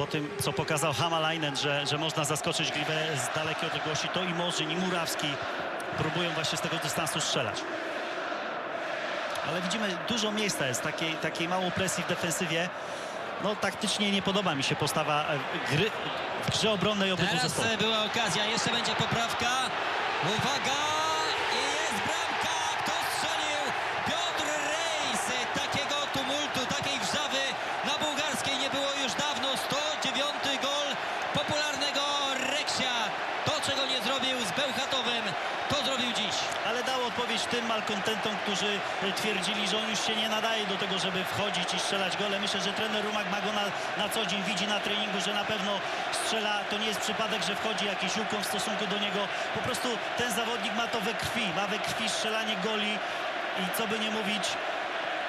po tym, co pokazał Hamalainen, że, że można zaskoczyć Gliwę z dalekiej odległości, to i Morzyn, i Murawski próbują właśnie z tego dystansu strzelać. Ale widzimy, dużo miejsca jest, takiej, takiej mało presji w defensywie. No taktycznie nie podoba mi się postawa e, gry, w grze obronnej obydwu Teraz zespołów. e, była okazja, jeszcze będzie poprawka. Uwaga! I jest bramka! Kto strzelił? Piotr Rejs! Takiego tumultu, takiej wrzawy na bułgarskiej nie było już dawno. 109 Odpowiedź tym malkontentom, którzy twierdzili, że on już się nie nadaje do tego, żeby wchodzić i strzelać gole. Myślę, że trener Rumak ma na, na co dzień, widzi na treningu, że na pewno strzela. To nie jest przypadek, że wchodzi jakiś ukłon w stosunku do niego. Po prostu ten zawodnik ma to we krwi, ma we krwi strzelanie goli i co by nie mówić,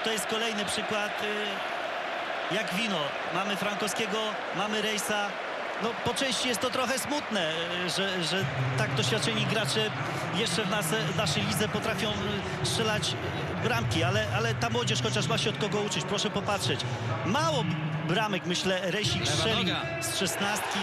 to jest kolejny przykład y, jak wino. Mamy Frankowskiego, mamy Rejsa. No po części jest to trochę smutne, że, że tak doświadczeni gracze jeszcze w, nas, naszej lidze potrafią y, strzelać y, bramki, ale, ale ta młodzież chociaż ma się od kogo uczyć. Proszę popatrzeć. Mało bramek, myślę, Rejsik Lewa strzelił z szesnastki,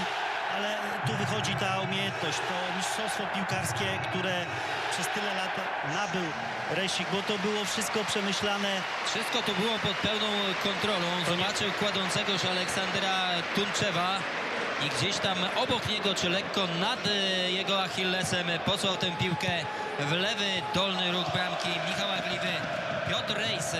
ale tu wychodzi ta umiejętność, to mistrzostwo piłkarskie, które przez tyle lat nabył Rejsik, bo to było wszystko przemyślane Wszystko to było pod pełną kontrolą. Zobaczył kładącego się Aleksandra Tunczewa i gdzieś tam obok niego, czy lekko nad e, jego Achillesem posłał tę piłkę w lewy dolny róg bramki Michała Gliwy. Piotr Rejs